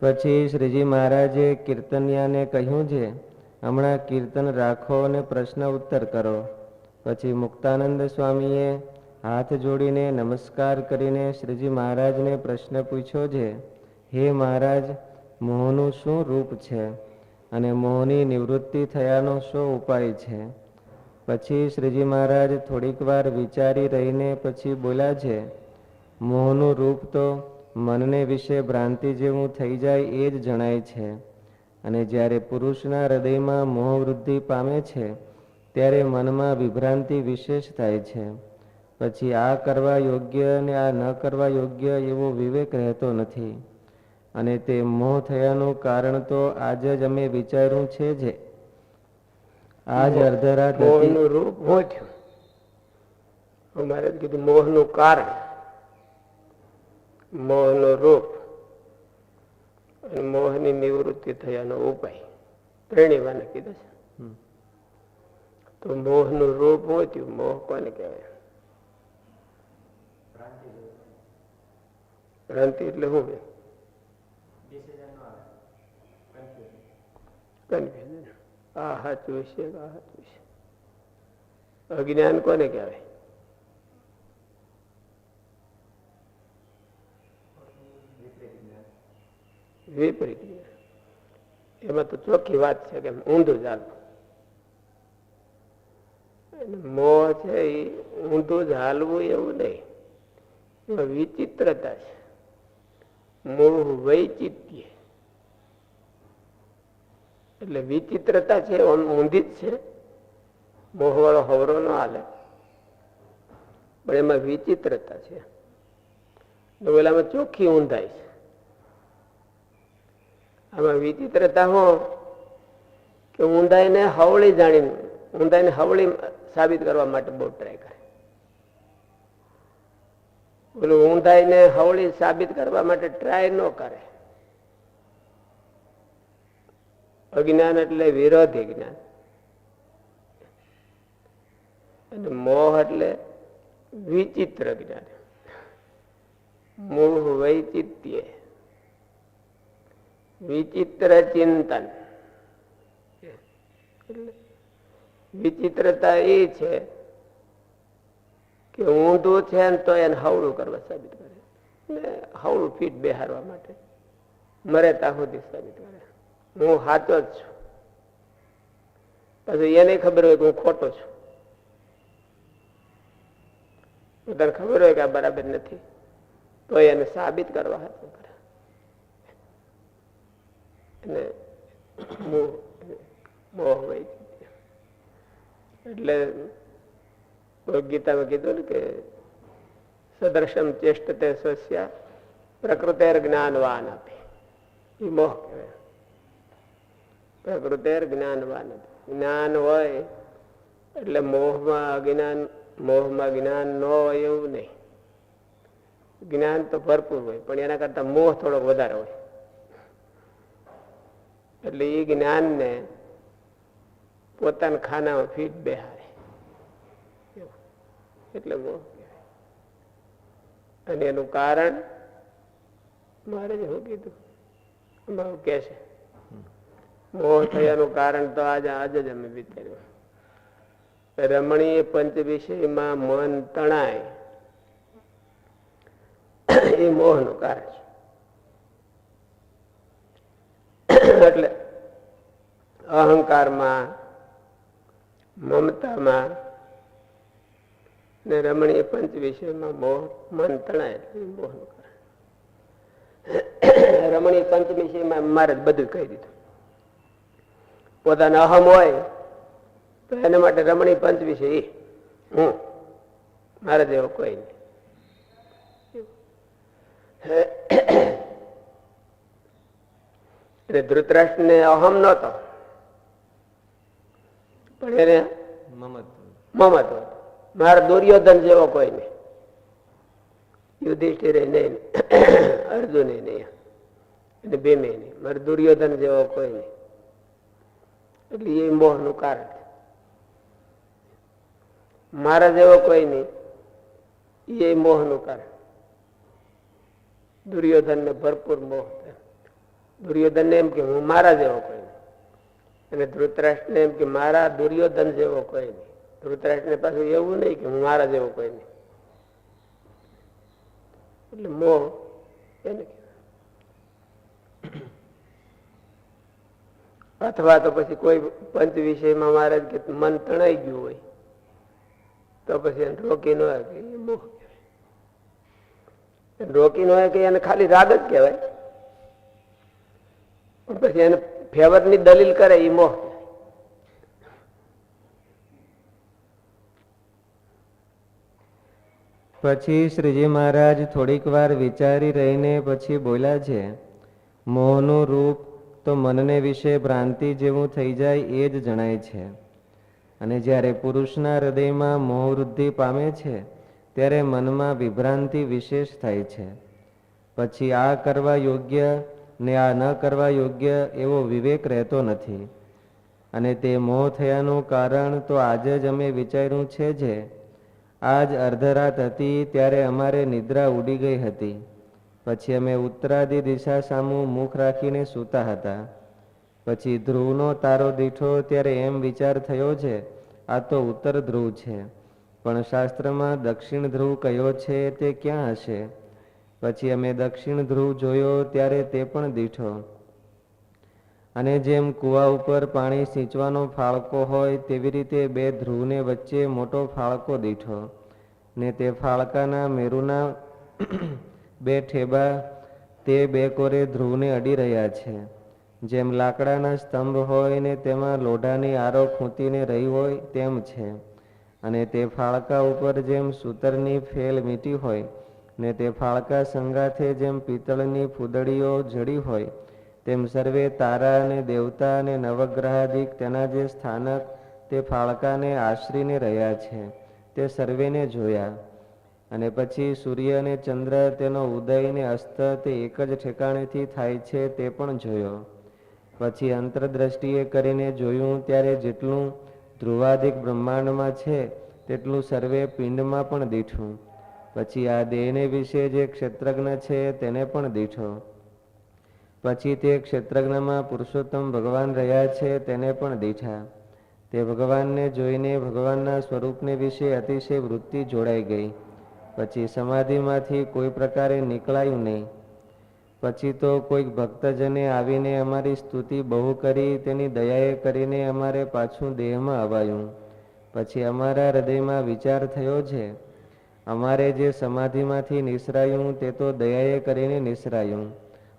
પછી શ્રીજી મહારાજે કીર્તનિયાને કહ્યું છે, હમણાં કીર્તન રાખો અને પ્રશ્ન ઉત્તર કરો. પછી મુક્તાનંદ સ્વામીએ હાથ જોડીને નમસ્કાર કરીને શ્રીજી મહારાજને પ્રશ્ન પૂછ્યો છે, હે મહારાજ, મોહનું શું રૂપ છે? અને મોહની નિવૃત્તિ થયાનો શું ઉપાય છે? પછી શ્રીજી મહારાજ થોડીક વાર વિચારી રહીને પછી બોલ્યા છે, મોહનું રૂપ તો મનને વિશે ભ્રાંતિ જેવું થઈ જાય એ જ જણાય છે. અને જ્યારે પુરુષના હૃદયમાં મોહ વૃદ્ધિ પામે છે ત્યારે મનમાં વિભ્રાંતિ વિશેષ થાય છે. પછી આ કરવા યોગ્ય અને આ ન કરવા યોગ્ય એવો વિવેક રહેતો નથી. અને તે મોહ થયાનું કારણ તો આજે જ અમે વિચાર્યું છે જે. આજ અર્ધરાત મોહનું રૂપ મોહ થયું. અમારે કીધું મોહનું કારણ. મોહનું રૂપ અને મોહની નિવૃત્તિ થયાનો ઉપાય. ત્રણેયવાને કીધું છે. તો મોહનું રૂપ હોય થયું મોહ કોને કહેવાય? ભ્રાંતિ એટલે શું કન્ફ્યુઝન. આ સાચું છે આ સાચું છે અજ્ઞાન કોને કહેવાય? વિપરીત એમાં તો ચોખ્ખી વાત છે કે ઊંધું ચાલવું મોહ છે એ ઊંધું જ હાલવું એવું નહીં. એમાં વિચિત્રતા છે. મોહ વૈચિત્ય એટલે વિચિત્રતા છે ઊંધી જ છે. મોહ વાળો હવરો ન હાલે. પણ એમાં વિચિત્રતા છે. ઓલામાં ચોખ્ખી ઊંધાઈ છે. આમાં વિચિત્રતા હો કે ઊંધાઈને હવળી જાણીને ઊંધાઈને હવળી સાબિત કરવા માટે બહુ ટ્રાય કરે. પેલું ઊંધાઈને હવળી સાબિત કરવા માટે ટ્રાય ન કરે. અજ્ઞાન એટલે વિરોધી જ્ઞાન. અને મોહ એટલે વિચિત્ર જ્ઞાન. મોહ વૈચિત્ય. વિચિત્ર ચિંતન. વિચિત્રતા એ છે કે ઊંધું છે ને તો એને હવળું કરવા સાબિત કરે. ને હવળું ફીટ બેહારવા માટે. મરે ત્યાં સુધી સાબિત કરે. હું હાચો જ છું. પછી એને ખબર હોય કે હું ખોટો છું. તને ખબર હોય કે આ બરાબર નથી. તો એને સાબિત કરવા હાથ કરે. અને મોહ વૈચિત્ય એટલે ગીતામાં કીધું ને કે સદર્શમ ચેષ્ટતે સ્વસ્ય પ્રકૃતેર જ્ઞાનવાન આપે એ મોહ કહેવાય. પ્રકૃતેર જ્ઞાનવાન આપે જ્ઞાન હોય એટલે મોહમાં અજ્ઞાન, મોહમાં જ્ઞાન ન હોય એવું નહીં. જ્ઞાન તો ભરપૂર હોય, પણ એના કરતા મોહ થોડોક વધારે હોય. એટલે એ જ્ઞાનને પોતાના ખાનામાં ફીટ બેહારે એટલે અને એનું કારણ મારે જ શું કીધું. એમાં કે છે મોહ થયાનું કારણ તો આજે આજે જ અમે વિચાર્યું રમણીય પંચ વિષયમાં મન તણાય. એ મોહનું કારણ છે. એટલે અહંકારમાં, મમતામાં ને રમણીય પંચ વિષયમાં મોહ મન તણાય એ રમણીય પંચ વિષયમાં મારે બધું કહી દીધું. પોતાનો અહમ હોય તો એના માટે રમણીય પંચ વિષય હું? મારે જેવો કોઈ નહીં. એટલે ધૃતરાષ્ટ્ર ને અહમ નહોતો. પણ એને મમત મારા દુર્યોધન જેવો કોઈ નહીં. યુધિષ્ઠિરે નહીં. અર્જુને નહીં. અને ભીમે નહીં. મારે દુર્યોધન જેવો કોઈ નહીં. એટલે એ મોહનું કારણ મારા જેવો કોઈ નહીં. એ મોહનું કારણ. દુર્યોધન ને ભરપૂર મોહ છે દુર્યોધનને એમ કે, હું મારા જેવો કોઈ નહીં. અને ધૃતરાષ્ટ્રને એમ કે, મારા દુર્યોધન જેવો કોઈ નહીં. ધૃતરાષ્ટ્રને પાછું એવું નહીં કે, હું મારા જેવો કોઈ નહીં. એટલે મોહ એને અથવા તો પછી કોઈ પંચ વિષયમાં મહારાજ કે, મન તણાઈ ગયું હોય, તો પછી એને રોકી ન હોય કે મોહ રોકી ન શકે એને ખાલી રાગ જ કહેવાય. પછી એને ફેવરની દલીલ કરે એ મોહ પછી શ્રીજી મહારાજ થોડીક વાર વિચારી રહીને પછી બોલ્યા છે, મોહનું રૂપ તો મનને વિશે ભ્રાંતિ જેવું થઈ જાય એ જ જણાય છે. અને જ્યારે પુરુષના હૃદયમાં મોહ વૃદ્ધિ પામે છે, ત્યારે મનમાં વિભ્રાંતિ વિશેષ થાય છે. પછી આ કરવા યોગ્ય ને આ ન કરવા યોગ્ય એવો વિવેક રહેતો નથી. અને તે મોહ થયાનું કારણ તો આજે જ અમે વિચાર્યું છે જે, આજ અર્ધરાત હતી ત્યારે અમારે નિદ્રા ઉડી ગઈ હતી. પછી અમે ઉત્તરાદી દિશા સામું મુખ રાખીને સૂતા હતા. પછી ધ્રુવનો તારો દીઠો ત્યારે એમ વિચાર થયો છે, આ તો ઉત્તર ધ્રુવ છે. પણ શાસ્ત્રમાં દક્ષિણ ધ્રુવ કયો છે તે ક્યાં હશે? પછી અમે દક્ષિણ ધ્રુવ જોયો ત્યારે તે પણ દીઠો. અને જેમ કૂવા ઉપર પાણી સિંચવાનો ફાળકો હોય તેવી રીતે બે ધ્રુવને વચ્ચે મોટો ફાળકો દીઠો. ને તે ફાળકાના મેરુના બે ઠેબા તે બે કોરે ધ્રુવને અડી રહ્યા છે. જેમ લાકડાના સ્તંભ હોય ને તેમાં લોઢાની આરો ખૂંટીને રહી હોય તેમ છે. અને તે ફાળકા ઉપર જેમ સૂતરની ફેલ મીટી હોય ને તે ફાળકા સંગાથે જેમ પિત્તળની ફૂદડીઓ જડી હોય, તેમ સર્વે તારા અને દેવતા અને નવગ્રહાધિક તેના જે સ્થાનક તે ફાળકાને આશરીને રહ્યા છે, તે સર્વેને જોયા. અને પછી સૂર્ય અને ચંદ્ર તેનો ઉદય ને અસ્ત તે એક જ ઠેકાણેથી થાય છે તે પણ જોયો. પછી અંતરદ્રષ્ટિએ કરીને જોયું ત્યારે જેટલું ધ્રુવાધિક બ્રહ્માંડમાં છે, તેટલું સર્વે પિંડમાં પણ દીઠું. પછી આ દેહને વિશે જે ક્ષેત્રજ્ઞ છે તેને પણ દીઠો. પછી તે ક્ષેત્રજ્ઞમાં પુરુષોત્તમ ભગવાન રહ્યા છે તેને પણ દીઠા. તે ભગવાનને જોઈને ભગવાનના સ્વરૂપને વિશે અતિશય વૃત્તિ જોડાઈ ગઈ. પછી સમાધિમાંથી કોઈ પ્રકારે નીકળાયું નહીં. પછી તો કોઈક ભક્તજને આવીને અમારી સ્તુતિ બહુ કરી, તેની દયાએ કરીને અમારે પાછું દેહમાં અવાયું. પછી અમારા હૃદયમાં વિચાર થયો છે અમારે જે સમાધિમાંથી નિસરાયું તે તો દયાએ કરીને નિસરાયું.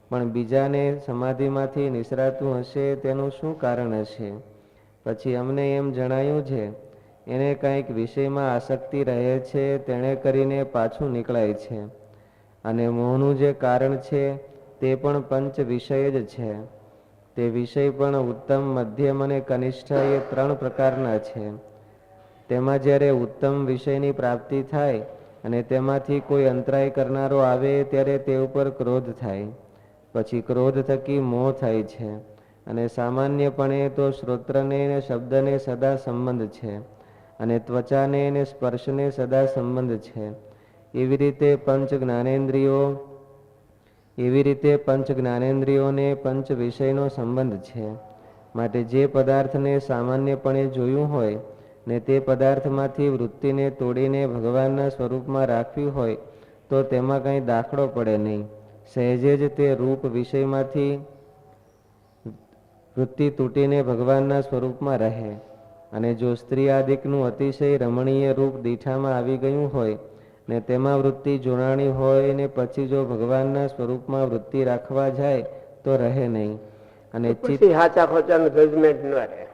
પણ બીજાને સમાધિમાંથી નિસરાતું હશે તેનું શું કારણ હશે? પછી અમને એમ જણાયું છે, એને કંઈક વિષયમાં આસક્તિ રહે છે તેણે કરીને પાછું નીકળાય છે. અને મોહનું જે કારણ છે તે પણ પંચ વિષય જ છે. તે વિષય પણ ઉત્તમ, મધ્યમ અને કનિષ્ઠ એ ત્રણ પ્રકારના છે. તેમાં જ્યારે ઉત્તમ વિષયની પ્રાપ્તિ થાય અને તેમાંથી કોઈ અંતરાય કરનારો આવે ત્યારે તે ઉપર ક્રોધ થાય. પછી ક્રોધ થકી મોહ થાય છે અને સામાન્યપણે તો શ્રોત્રને અને શબ્દને સદા સંબંધ છે અને ત્વચાને અને સ્પર્શને સદા સંબંધ છે. એવી રીતે પંચ જ્ઞાનેન્દ્રિયો, એવી રીતે પંચ જ્ઞાનેન્દ્રિયોને પંચ વિષયનો સંબંધ છે. માટે જે પદાર્થને સામાન્યપણે જોયું હોય ને તે પદાર્થમાંથી વૃત્તિને તોડીને ભગવાનના સ્વરૂપમાં રાખવી હોય તો તેમાં કંઈ દાખલો પડે નહીં. સહેજે જ તે રૂપ વિષયમાંથી વૃત્તિ તૂટીને ભગવાનના સ્વરૂપમાં રહે. અને જો સ્ત્રી આદિકનું અતિશય રમણીય રૂપ દીઠામાં આવી ગયું હોય ને તેમાં વૃત્તિ જોડાણી હોય ને પછી જો ભગવાનના સ્વરૂપમાં વૃત્તિ રાખવા જાય તો રહે નહીં. અને સાચા ખોચાનું જજમેન્ટ ન રહે.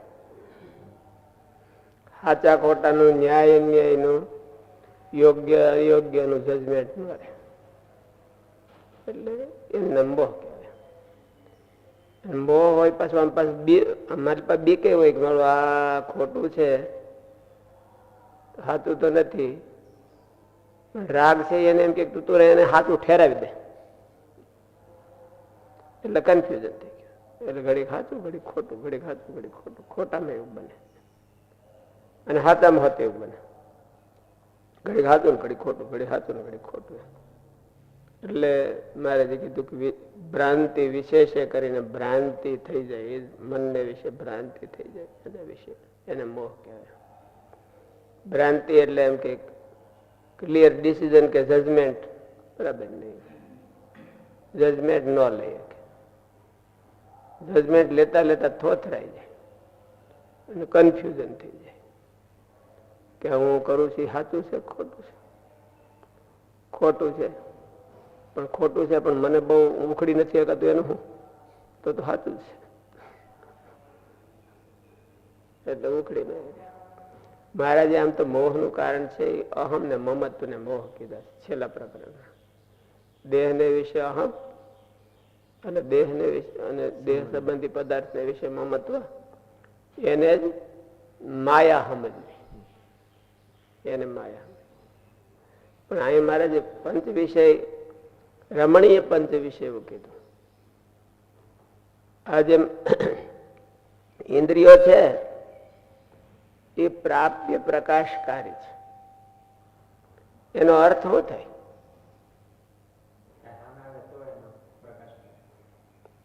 સાચા ખોટાનું, ન્યાય અન્યાયનું, યોગ્ય, અયોગ્યનું જજમેન્ટ મળે. એટલે એમને મોહ કહેવાય. બો હોય પાછું આમ પાછું બી, અમારી પાસે બીકે હોય કે મારું આ ખોટું છે સાચું તો નથી રાગ છે એને એમ કે તું તું એને સાચું ઠેરાવી દે. એટલે કન્ફ્યુઝન થઈ ગયું. એટલે ઘડી સાચું ઘડી ખોટું ઘડી સાચું ઘડી ખોટું. ખોટામાં એવું બને. અને હાથામાં હોતે એવું બને. ઘડી હાથું ને ઘડી ખોટું ઘડી હાથું ને ઘડી ખોટું એટલે મારે જે કીધું કે ભ્રાંતિ વિશેષે કરીને ભ્રાંતિ થઈ જાય, એ મનને વિશે ભ્રાંતિ થઈ જાય, એના વિશે, એને મોહ કહેવાય. ભ્રાંતિ એટલે એમ કે ક્લિયર ડિસિઝન કે જજમેન્ટ બરાબર નહીં. જજમેન્ટ ન લઈ જજમેન્ટ લેતા લેતા થોથરાઈ જાય અને કન્ફ્યુઝન થઈ જાય. કે હું કરું છું સાચું છે, ખોટું છે? ખોટું છે. પણ ખોટું છે, પણ મને બહુ ઉખડી નથી શકાતું એનું. તો સાચું છે. એટલે ઉખડી નહીં. મહારાજે આમ તો મોહનું કારણ છે અહમ ને મમત્વ ને મોહ કીધા છે, છેલ્લા પ્રકરણમાં. દેહને વિશે અહમ અને દેહને વિશે, અને દેહ સંબંધી પદાર્થને વિશે મમત્વ, એને જ માયા સમજવી એને માયા. પણ અહીં મહારાજે પંચ વિષય, રમણીય પંચ વિષય કીધું. આ જેમ ઇન્દ્રિયો છે, એ પ્રાપ્ય પ્રકાશકારી છે. એનો અર્થ શું થાય?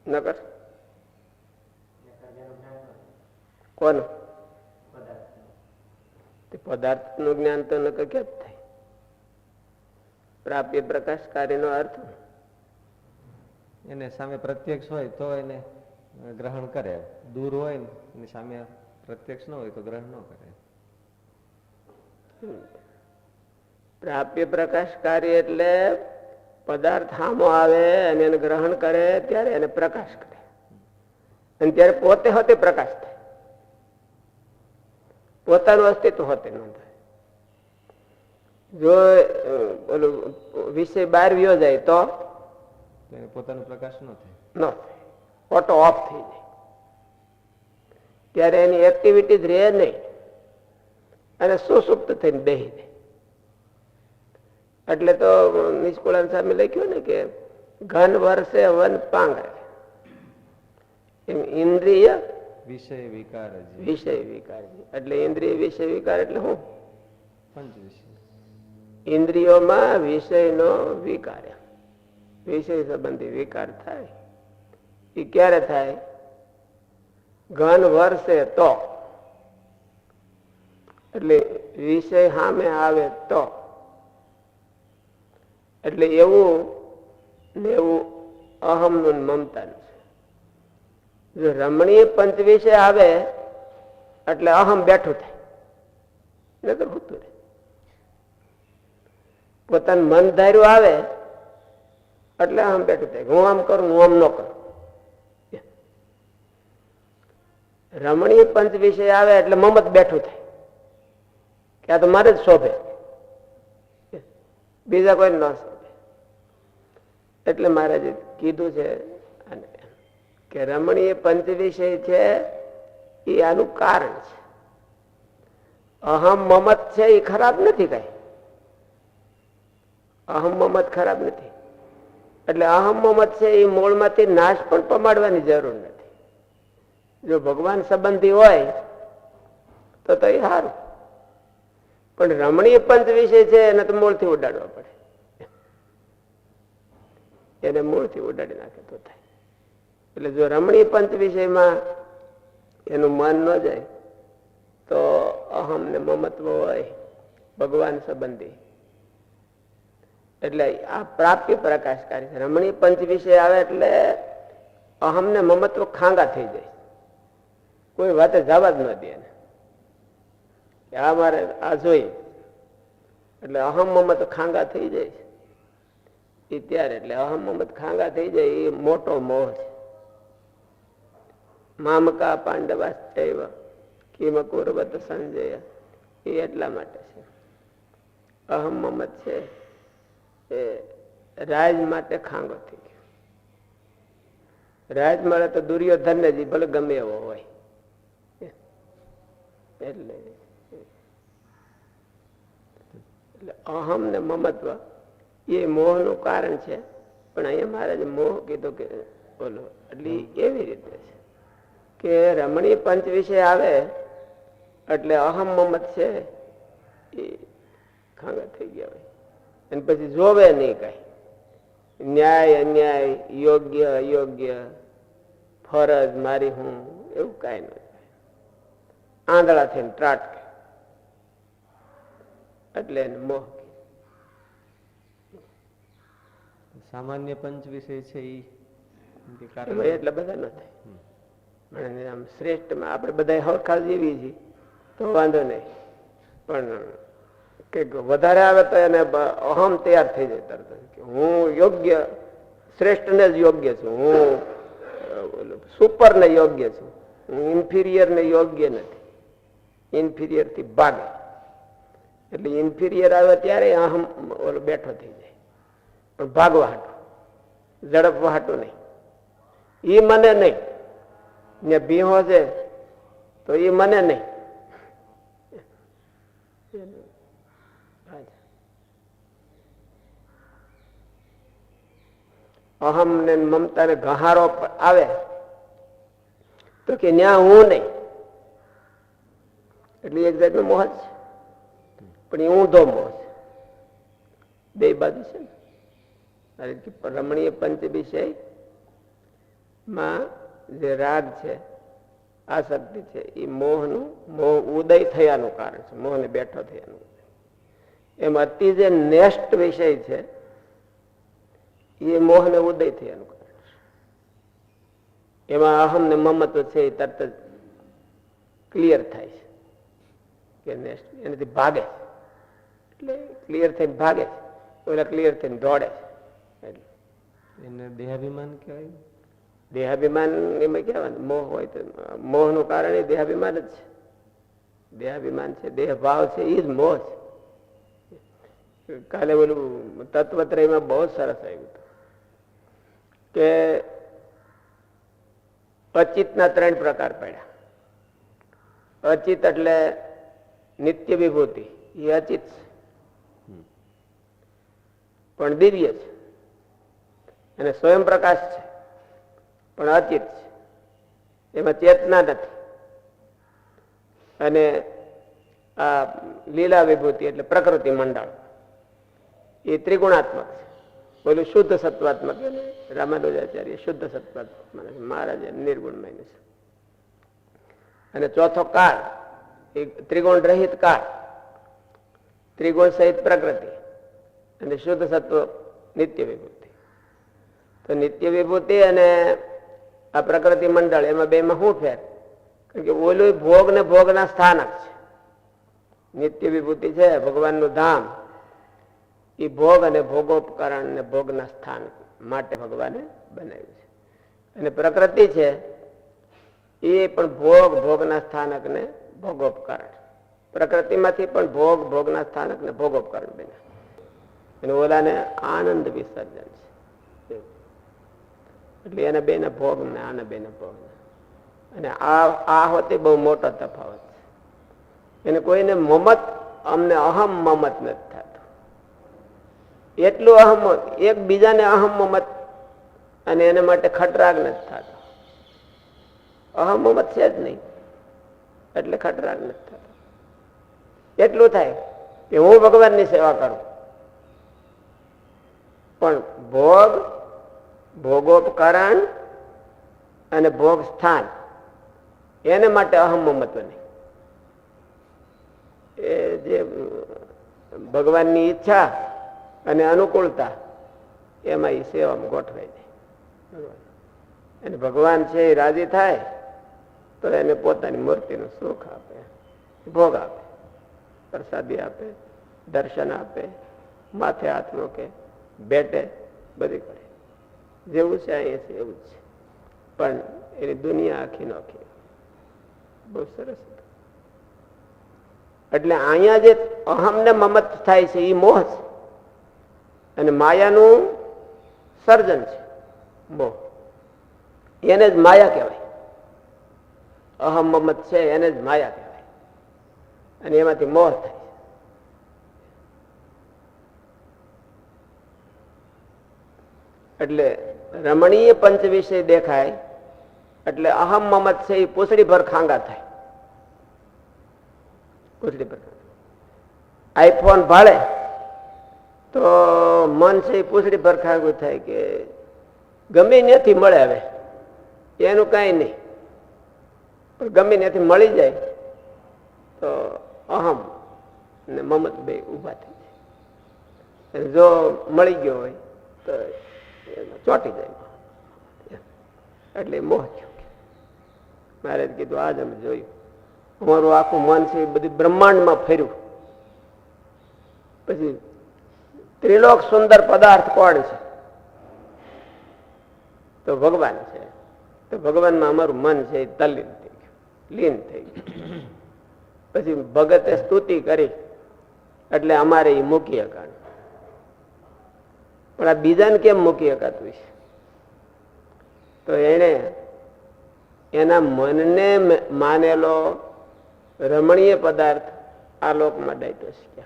નકર? કોનું? તે પદાર્થનું જ્ઞાન તો નકર ક્યાં થાય? પ્રાપ્ય પ્રકાશ કાર્યનો અર્થ? એને સામે પ્રત્યક્ષ હોય તો એને ગ્રહણ કરે. દૂર હોય ને એની સામે પ્રત્યક્ષ ન હોય તો ગ્રહણ ન કરે. પ્રાપ્ય પ્રકાશ કાર્ય એટલે પદાર્થ સામો આવે અને એને ગ્રહણ કરે ત્યારે એને પ્રકાશ કરે. અને ત્યારે પોતે હોતે પ્રકાશ થાય. પોતાનું અસ્તિત્વ હોતે નોંધાય જો ઓલું વિષય બહાર વ્યો જાય તો? પોતાનો પ્રકાશ ન થાય. ન થાય. ઓફ થઈ જાય. ત્યારે એની એક્ટિવિટી રહે નહીં. અને સુસુપ્ત થઈને બેહી જાય. એટલે તો નિષ્કુળાન સામે લખ્યું ને કે ઘન વર્ષે વન પાંગરે એમ ઇન્દ્રિય વિષય વિકાર વિષય વિકાર એટલે ઇન્દ્રિય વિષય વિકાર એટલે શું પંચ વિષય. ઇન્દ્રિયોમાં વિષયનો વિકાર વિષય સંબંધી વિકાર થાય. એ ક્યારે થાય? ઘન વર્ષે તો. એટલે વિષય સામે આવે તો. એટલે એવું ને એવું અહમનું છે રમણીય પંચ વિષય આવે, એટલે અહમ બેઠું થાય. પોતાનું મન ધાર્યું આવે, એટલે આમ બેઠું થાય. હું આમ કરું, હું આમ ન કરું. રમણીય પંચ વિષય આવે, એટલે મમત બેઠું થાય. કે આ તો મારે જ શોભે. બીજા કોઈ ન શોભે. એટલે જે કીધું છે કે રમણીય પંચ વિષય છે, એ આનું કારણ છે. અહમ મમત છે, એ ખરાબ નથી કઈ. અહમ મમત ખરાબ નથી. એટલે અહમ મમત છે, એ મૂળમાંથી નાશ પણ પમાડવાની જરૂર નથી. જો ભગવાન સંબંધી હોય, તો તો એ સારું. પણ રમણીય પંચ વિષય છે, એને તો મૂળથી ઉડાડવા પડે. એને મૂળથી ઉડાડી નાખે તો થાય. એટલે જો રમણી પંચ વિષયમાં એનું મન ન જાય, તો અહમ ને મમત્વ હોય ભગવાન સંબંધી. એટલે આ પ્રાપ્તિ પ્રકાશકારી છે. રમણી પંચ વિષય આવે એટલે અહમ ને મમત્વ ખાંગા થઈ જાય. કોઈ વાતે જવા જ ન દે આ મારે આ જોઈ. એટલે અહમ મમત ખાંગા થઈ જાય. એ ત્યારે એટલે અહમ મમત ખાંગા થઈ જાય એ મોટો મોહ છે. મામકા પાંડવાસ્તૈવ કિમ કુરવત સંજય. એ એટલા માટે છે. અહમ મમત છે. એ રાજ માટે ખાંગો થઈ ગયો. રાજ મળે તો દુર્યોધન જ ભલે ગમે એવો હોય. એટલે એટલે અહમ ને મમત્વ એ મોહનું કારણ છે. પણ અહીંયા મહારાજે મોહ કીધો કે બોલો એટલે એવી રીતે છે. કે રમણીય પંચ વિશે આવે એટલે અહમ મમત છે એ ખાંગા થઈ ગયા હોય. અને પછી જોવે નહીં કઈ. ન્યાય અન્યાય યોગ્ય અયોગ્ય ફરજ મારી હું એવું કાંઈ નથી આંધળા થઈને ત્રાટકે. એટલે એને મોહ. સામાન્ય પંચ વિષય છે એ એટલા બધા ન થાય. આમ શ્રેષ્ઠમાં આપણે બધા હરખા જીવી છીએ, તો વાંધો નહીં. પણ કે વધારે આવે તો એને અહમ તૈયાર થઈ જાય તરત હું યોગ્ય શ્રેષ્ઠને જ યોગ્ય છું. હું સુપર ને યોગ્ય છું. હું ઇન્ફિરિયર ને યોગ્ય નથી. ઇન્ફિરિયરથી ભાગે. એટલે ઇન્ફિરિયર આવે ત્યારે અહમ ઓલો બેઠો થઈ જાય. પણ ભાગવા હાટું. ઝડપવા હાટું નહીં. એ મને નહીં. ને ભીહો છે, તો એ મને નહીં. અહમ ને મમતા ને ગહારો આવે, તો કે ન્યા હું નહીં. એટલે એક જાતનો મોહ છે. પણ એ ઊંધો મોહ છે. બે બાજુ છે ને. રમણીય પંચ વિષયમાં જે રાગ છે આસક્તિ છે એ મોહનું, મોહ ઉદય થયાનું કારણ છે, મોહને બેઠો થયાનું. એમ અતિ જે નેસ્ટ વિષય છે એ મોહને ઉદય થયાનું કારણ છે. એમાં અહમ ને મમત્વ છે એ તરત જ ક્લિયર થાય છે કે નેસ્ટ એનાથી ભાગે છે. એટલે ક્લિયર થઈને ભાગે છે, ઓલા ક્લિયર થઈને દોડે છે. એટલે એને દેહાભિમાન કહેવાય દેહાભિમાન એમાં કહેવાય મોહ હોય તો મોહનું કારણ એ દેહાભિમાન જ છે. દેહાભિમાન છે દેહ ભાવ છે એ જ મોહ છે. કાલે ઓલું તત્વત્રયમાં બહુ સરસ આવ્યું કે અચિતના ત્રણ પ્રકાર પડ્યા. અચિત એટલે નિત્ય વિભૂતિ એ અચિત છે પણ દિવ્ય છે. અને સ્વયં પ્રકાશ છે. પણ અચિત છે. એમાં ચેતના નથી. અને આ લીલા વિભૂતિ એટલે પ્રકૃતિ મંડળ, એ ત્રિગુણાત્મક છે. પેલું શુદ્ધ સત્વાત્મક એને રામાનુજાચાર્ય શુદ્ધ સત્વાત્મક માને મહારાજ નિર્ગુણ માન્યું છે. અને ચોથો કાળ, એ ત્રિગુણ રહિત કાળ, ત્રિગુણ સહિત પ્રકૃતિ અને શુદ્ધ સત્વ નિત્ય વિભૂતિ. તો નિત્ય વિભૂતિ અને આ પ્રકૃતિ મંડળ, એમાં બેમાં શું ફેર કારણ કે ઓલું ભોગ ને ભોગના સ્થાનક છે. નિત્ય વિભૂતિ છે, ભગવાનનું ધામ. એ ભોગ અને ભોગોપકરણ ને ભોગના સ્થાન માટે ભગવાને બનાવ્યું છે. અને પ્રકૃતિ છે, એ પણ ભોગ ભોગના સ્થાનક ને ભોગોપકરણ. પ્રકૃતિમાંથી પણ ભોગ ભોગના સ્થાનક ને ભોગોપકરણ બન્યા. અને ઓલાને આનંદ વિસર્જન છે. એટલે એને બે ભોગ ને આને બે ભોગ અને આ હોતે બહુ મોટો તફાવત. છે એને કોઈને મમત, અમને અહમ મમત નથી થતું. એટલું અહમ એક બીજાને અહમ મમત, અને એને માટે ખટરાગ નથી થતો. અહમ મમત છે જ નહીં, એટલે ખટરાગ નથી થતો. એટલું થાય કે હું ભગવાનની સેવા કરું. પણ ભોગ ભોગોપકરણ અને ભોગ સ્થાન એને માટે અહમ મમત્વ નહીં. એ જે ભગવાનની ઈચ્છા અને અનુકૂળતા, એમાં એ સેવામાં ગોઠવાઈ જાય અને ભગવાન છે એ રાજી થાય, તો એને પોતાની મૂર્તિનું સુખ આપે, ભોગ આપે, પ્રસાદી આપે, દર્શન આપે, માથે હાથ રોકે બેટે, બધી કરે. જેવું છે, અહીંયા છે, એવું જ છે. પણ એની દુનિયા આખી નોખી. બહુ સરસ. એટલે અહીંયા જે અહમ ને મમત થાય છે એ મોહ છે. અને માયાનું સર્જન છે, મોહ. એને જ માયા કહેવાય. અહમ મમત છે, એને જ માયા કહેવાય. અને એમાંથી મોહ થાય. એટલે રમણીય પંચ વિષય દેખાય, એટલે અહમ મમત છે એ પૂછડી ભર ખાંગા થાય. પૂછડી ભર આઈફોન ભાડે તો મન છે એ પૂછડી પર ખાંગું થાય કે ગમે ત્યાંથી મળે હવે. એનું કાંઈ નહીં. પણ ગમે ત્યાંથી મળી જાય, તો અહમ ને મમત બે ઊભા થઈ જાય. જો મળી ગયો હોય, તો ચોંટી જાય. એટલે મોહ થયો કીધું, આજ અમે જોયું. અમારું આખું મન છે બધું બ્રહ્માંડમાં ફેર્યું. પછી ત્રિલોક સુંદર પદાર્થ કોણ છે? તો ભગવાન છે. તો ભગવાનમાં અમારું મન છે એ તલ્લીન થઈ ગયું. લીન થઈ ગયું. પછી ભગતે સ્તુતિ કરી. એટલે અમારે એ મૂકીએ હકાણ પણ આ બીજાને કેમ મૂકી શકાતું છે તો એને એના મનને માનેલો રમણીય પદાર્થ આ લોકમાં ડાયટો શીખ્યા.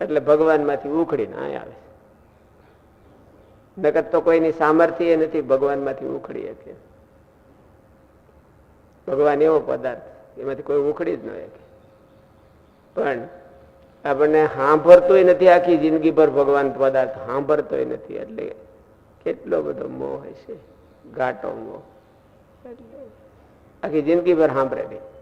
એટલે ભગવાનમાંથી ઉખડીને અહીં આવે. નકર તો કોઈની સામર્થ્ય નથી ભગવાનમાંથી ઉખડી શકે. ભગવાન એવો પદાર્થ એમાંથી કોઈ ઉખડી જ ન શકે. પણ આપણને સાંભળતોય નથી આખી જિંદગીભર ભગવાન પદાર્થ સાંભળતોય નથી. એટલે કેટલો બધો મોહ હશે ઘાટો મોહ. આખી જિંદગીભર સાંભળે નહીં.